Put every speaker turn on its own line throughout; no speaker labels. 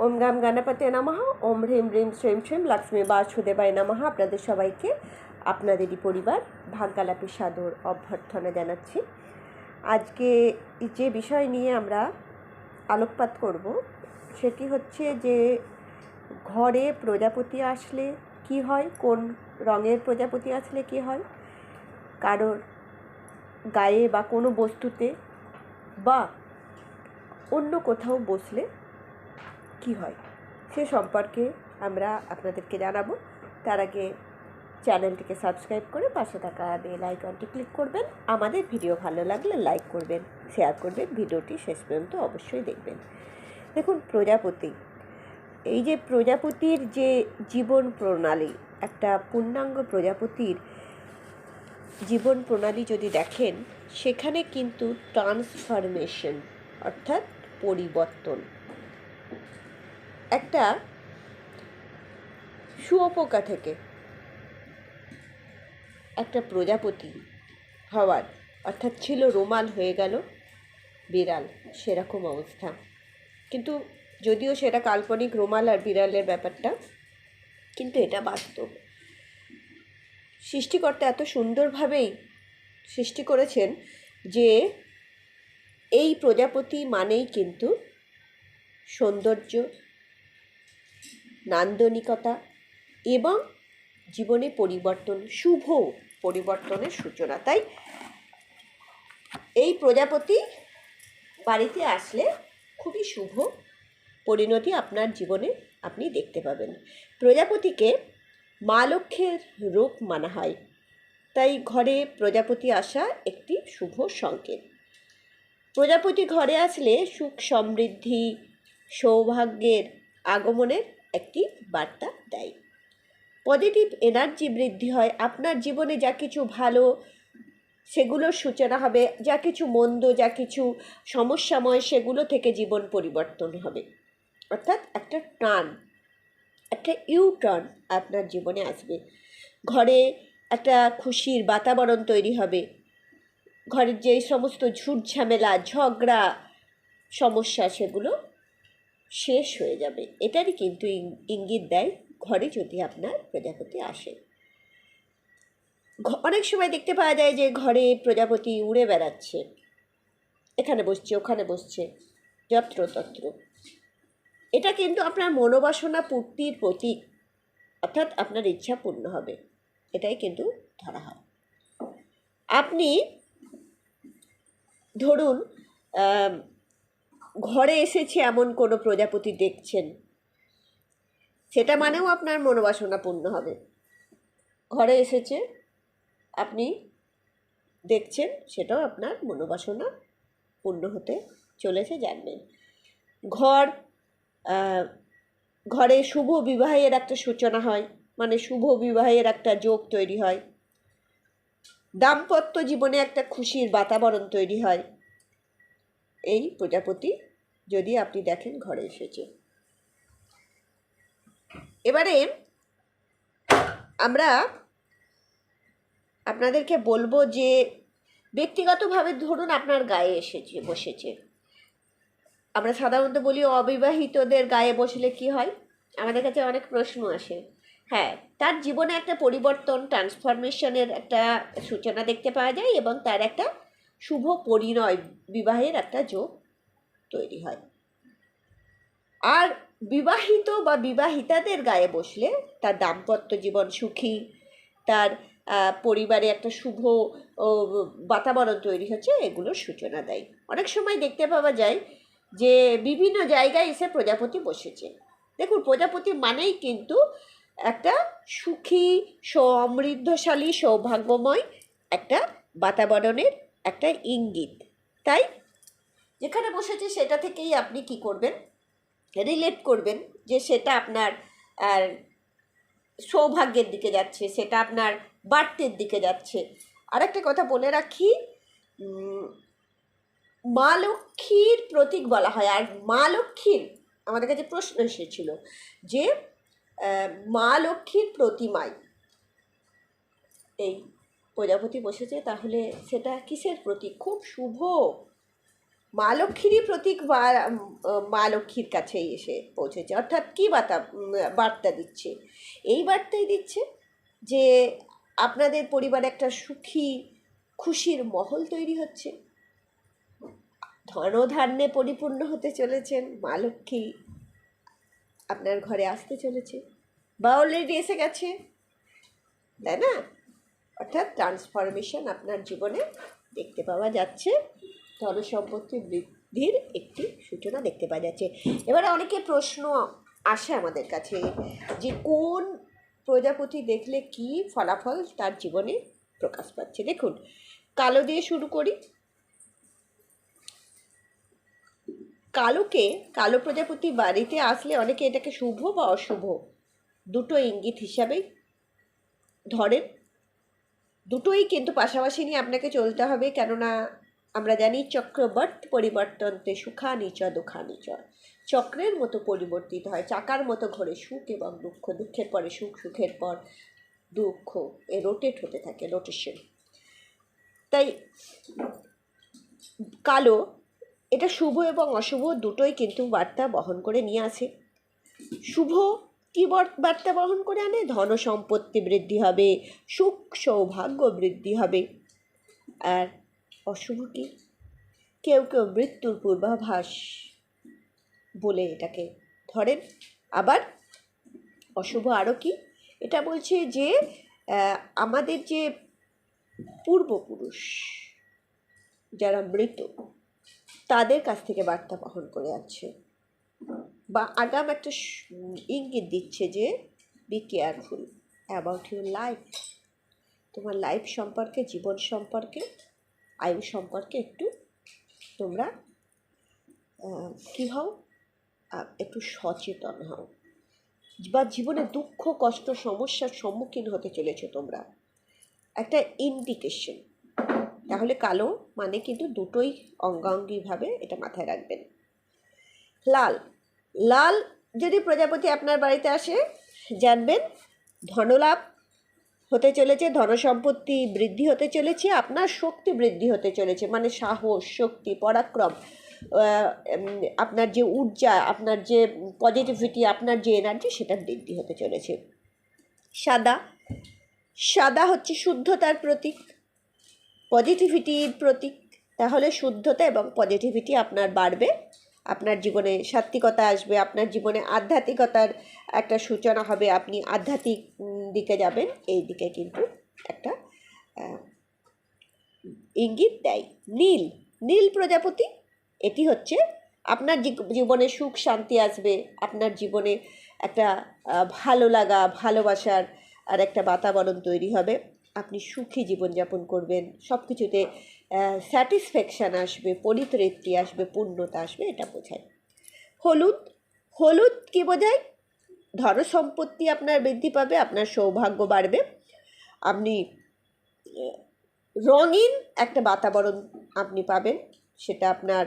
ওম গাম গণপতে নমঃ। ওম হ্রিম হ্রিম শ্রীম শ্রীম লক্ষ্মী বাসুদেবায় নমঃ। আপনাদের সবাইকে, আপনাদেরই পরিবার, ভাগ্যালাপি সাদর অভ্যর্থনা জানাচ্ছি। আজকে যে বিষয় নিয়ে আমরা আলোকপাত করব, সেটি হচ্ছে যে, ঘরে প্রজাপতি আসলে কি হয়, কোন রঙের প্রজাপতি আসলে কি হয়, কারোর গায়ে বা কোনো বস্তুতে বা অন্য কোথাও বসলে কি হয়? সে সম্পর্কে আমরা আপনাদেরকে জানাব। তার আগে চ্যানেলটিকে সাবস্ক্রাইব করে পাশে থাকা বেল আইকনটি ক্লিক করবেন। আমাদের ভিডিও ভালো লাগলে লাইক করবেন, শেয়ার করবেন, ভিডিওটি শেষ পর্যন্ত অবশ্যই দেখবেন। দেখুন, প্রজাপতি। এই যে প্রজাপতির যে জীবন প্রণালী, একটা পূর্ণাঙ্গ প্রজাপতির জীবন প্রণালী যদি দেখেন, সেখানে কিন্তু ট্রান্সফরমেশন অর্থাৎ পরিবর্তন। একটা শুয়োপোকা থেকে একটা প্রজাপতি হওয়ার, অর্থাৎ ছিল রোমাল হয়ে গেল, বিড়াল, সেরকম অবস্থা। কিন্তু যদিও সেটা কাল্পনিক রোমাল আর বিড়ালের ব্যাপারটা, কিন্তু এটা বাস্তব। সৃষ্টিকর্তা এত সুন্দরভাবেই সৃষ্টি করেছেন যে এই প্রজাপতি মানেই কিন্তু সৌন্দর্য নান্দনিকতা এবং জীবনে পরিবর্তন, শুভ পরিবর্তনের সূচনা। তাই এই প্রজাপতি বাড়িতে আসলে খুবই শুভ পরিণতি আপনার জীবনে আপনি দেখতে পাবেন। প্রজাপতিকে মা লক্ষ্যের রূপ মানা হয়। তাই ঘরে প্রজাপতি আসা একটি শুভ সংকেত। প্রজাপতি ঘরে আসলে সুখ সমৃদ্ধি, সৌভাগ্যের আগমনের একটি বার্তা দেয়। পজিটিভ এনার্জি বৃদ্ধি হয়, আপনার জীবনে যা কিছু ভালো, সেগুলোর সূচনা হবে, যা কিছু মন্দ, যা কিছু সমস্যাময়, সেগুলো থেকে জীবন পরিবর্তন হবে। অর্থাৎ একটা টার্ন, একটা ইউ টার্ন আপনার জীবনে আসবে। ঘরে একটা খুশির বাতাবরণ তৈরি হবে। ঘরের যে সমস্ত ঝুট ঝামেলা, ঝগড়া, সমস্যা, সেগুলো শেষ হয়ে যাবে। এটারই কিন্তু ইঙ্গিত দেয় ঘরে যদি আপনার প্রজাপতি আসে। অনেক সময় দেখতে পাওয়া যায় যে ঘরে প্রজাপতি উড়ে বেড়াচ্ছে। এখানে বসছে, ওখানে বসছে। যত্রতত্র। এটা কিন্তু আপনার মনোবাসনা পূর্তির প্রতীক। অর্থাৎ আপনার ইচ্ছা পূর্ণ হবে। এটাই কিন্তু ধরা হয়। আপনি ধরুন ঘরে এসেছে এমন কোনো প্রজাপতি দেখছেন? সেটা মানেও আপনার মনোবাসনা পূর্ণ হবে। ঘরে এসেছে, আপনি দেখছেন, সেটাও আপনার মনোবাসনা পূর্ণ হতে চলেছে, জানবেন। ঘর ঘরে শুভ বিবাহের একটা সূচনা হয় মানে শুভ বিবাহের একটা যোগ তৈরি হয়। দাম্পত্য জীবনে একটা খুশির বাতাবরণ তৈরি হয়। এই প্রজাপতি যদি আপনি দেখেন ঘরে এসেছে। এবারে আমরা আপনাদেরকে বলব যে ব্যক্তিগতভাবে ধরুন আপনার গায়ে এসেছে, বসেছে। আমরা সাধারণত বলি অবিবাহিতদের গায়ে বসলে কি হয়? আমাদের কাছে অনেক প্রশ্ন আসে। হ্যাঁ তার জীবনে একটা পরিবর্তন ট্রান্সফরমেশনের একটা সূচনা দেখতে পাওয়া যায় এবং তার একটা শুভ পরিণয়, বিবাহের একটা যোগ তৈরি হয়। আর বিবাহিত বা বিবাহিতাদের গায়ে বসলে তার দাম্পত্য জীবন সুখী, তার পরিবারে একটা শুভ বাতাবরণ তৈরি হচ্ছে, এগুলোর সূচনা দেয়। অনেক সময় দেখতে পাওয়া যায় যে বিভিন্ন জায়গায় এসে প্রজাপতি বসেছে। দেখুন, প্রজাপতি মানেই কিন্তু একটা সুখী, সমৃদ্ধশালী, সৌভাগ্যময় একটা বাতাবরণের একটা ইঙ্গিত, তাই? যেখানে বসেছে সেটা থেকেই আপনি কি করবেন? রিলেট করবেন যে সেটা আপনার সৌভাগ্যের দিকে যাচ্ছে, সেটা আপনার বাড়তের দিকে যাচ্ছে। আরেকটা কথা বলে রাখি মা লক্ষ্মীর প্রতীক বলা হয়, আর মা লক্ষ্মীর, আমাদের কাছে প্রশ্ন এসেছিল যে মা লক্ষ্মীর প্রতিমায়, এই প্রজাপতি বসেছে, তাহলে সেটা কিসের প্রতীক? খুব শুভ। মা লক্ষ্মীরই প্রতীক মা- লক্ষ্মীর কাছেই এসে পৌঁছেছে। অর্থাৎ কী বার্তা বার্তা দিচ্ছে? এই বার্তাই দিচ্ছে যে আপনাদের পরিবারে একটা সুখী, খুশির মহল তৈরি হচ্ছে। ধনধান্যে পরিপূর্ণ হতে চলেছেন মা লক্ষ্মী। আপনার ঘরে আসতে চলেছে। বা অলরেডি এসে গেছে। তাই না? অর্থাৎ ট্রান্সফরমেশন আপনার জীবনে দেখতে পাওয়া যাচ্ছে। ধনসম্পত্তি বৃদ্ধির একটি সূচনা দেখতে পাওয়া যাচ্ছে। এবারে অনেকে প্রশ্ন আসে আমাদের কাছে যে কোন প্রজাপতি দেখলে কি ফলাফল তার জীবনে প্রকাশ পাচ্ছে? দেখুন, কালো দিয়ে শুরু করি। কালোকে, কালো প্রজাপতি বাড়িতে আসলে অনেকে এটাকে শুভ বা অশুভ দুটো ইঙ্গিত হিসাবেই ধরেন। দুটোই কিন্তু পাশাপাশি নিয়ে আপনাকে চলতে হবে। কেননা আমরা জানি চক্রবর্ত পরিবর্তনতে সুখানি চ, দুঃখানি চ। চক্রের মতো পরিবর্তিত হয়। চাকার মতো ঘরে সুখ এবং দুঃখ। দুঃখের পরে সুখ, সুখের পর দুঃখ। এ রোটেট হতে থাকে রোটেশন তাই কালো, এটা শুভ এবং অশুভ দুটোই কিন্তু বার্তা বহন করে নিয়ে আসে। শুভ কী বর- বার্তা বহন করে আনে? ধন সম্পত্তি বৃদ্ধি হবে, সুখ সৌভাগ্য বৃদ্ধি হবে। আর অশুভ কি? কেউ কেউ মৃত্যুর পূর্বাভাস বলে এটাকে ধরেন। আবার অশুভ আরও কি? এটা বলছে যে আমাদের যে পূর্বপুরুষ যারা মৃত, তাদের কাছ থেকে বার্তা বহন করে আছে। বা আগাম একটা ইঙ্গিত দিচ্ছে যে be careful about your life তোমার লাইফ সম্পর্কে, জীবন সম্পর্কে, আয়ু সম্পর্কে একটু তোমরা কী হও? একটু সচেতন হও। বা জীবনে দুঃখ, কষ্ট, সমস্যার সম্মুখীন হতে চলেছো তোমরা। একটা ইন্ডিকেশন তাহলে কালো মানে কিন্তু দুটোই অঙ্গাঙ্গিভাবে এটা মাথায় রাখবেন। লাল লাল যদি প্রজাপতি আপনার বাড়িতে আসে, জানবেন ধনলাভ হতে চলেছে, ধনসম্পত্তি বৃদ্ধি হতে চলেছে, আপনার শক্তি বৃদ্ধি হতে চলেছে মানে সাহস, শক্তি, পরাক্রম আপনার যে ঊর্জা, আপনার যে পজিটিভিটি আপনার যে এনার্জি সেটা বৃদ্ধি হতে চলেছে। সাদা সাদা হচ্ছে শুদ্ধতার প্রতীক পজিটিভিটির প্রতীক, তাহলে শুদ্ধতা এবং পজিটিভিটি আপনার বাড়বে। আপনার জীবনে সাত্বিকতা আসবে, আপনার জীবনে আধ্যাত্মিকতার একটা সূচনা হবে, আপনি আধ্যাত্মিক দিকে যাবেন। এই দিকে কিন্তু একটা ইঙ্গিত দেয়। নীল নীল প্রজাপতি, এটি হচ্ছে আপনার জীব- জীবনে সুখ, শান্তি আসবে, আপনার জীবনে একটা ভালো লাগা, ভালোবাসার আর একটা বাতাবরণ তৈরি হবে। আপনি সুখী জীবনযাপন করবেন সব কিছুতে স্যাটিসফ্যাকশান আসবে, পরিতৃপ্তি আসবে, পূর্ণতা আসবে, এটা বোঝায়। হলুদ হলুদ কী বোঝায়? ধন সম্পত্তি আপনার বৃদ্ধি পাবে, আপনার সৌভাগ্য বাড়বে। আপনি, রঙিন একটা বাতাবরণ আপনি পাবেন, সেটা আপনার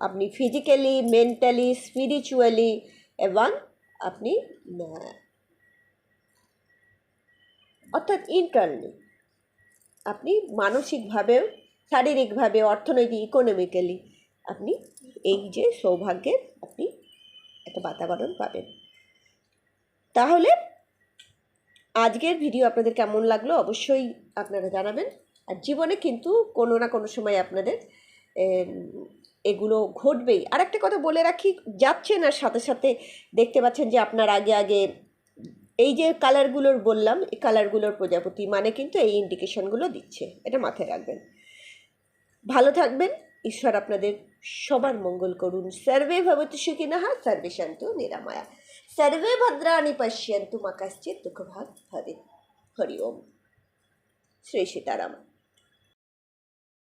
আপনি ফিজিক্যালি মেন্টালি স্পিরিচুয়ালি এবং আপনি অর্থাৎ ইন্টারনালি আপনি মানসিকভাবেও শারীরিকভাবে অর্থনৈতিক ইকোনমিক্যালি আপনি এই যে সৌভাগ্যের আপনি একটা বাতাবরণ পাবেন। তাহলে আজকের ভিডিও আপনাদের কেমন লাগল অবশ্যই আপনারা জানাবেন। আর জীবনে কিন্তু কোনো না কোনো সময় আপনাদের এগুলো ঘটবেই। আর একটা কথা বলে রাখি, যাচ্ছেন আর সাথে সাথে দেখতে পাচ্ছেন যে আপনার আগে আগে এই যে কালারগুলোর বললাম, এই কালারগুলোর প্রজাপতি মানে কিন্তু এই ইন্ডিকেশনগুলো দিচ্ছে। এটা মাথায় রাখবেন। ভালো থাকবেন। ঈশ্বর আপনাদের সবার মঙ্গল করুন। সর্বে ভবতু সুখিনঃ, সর্বে শান্তু নিরাময়া। সর্বে ভদ্রাণী পশ্যন্তু মা কশ্চিৎ দুঃখভাগ হরে, হরি ওম। শ্রী সীতারাম।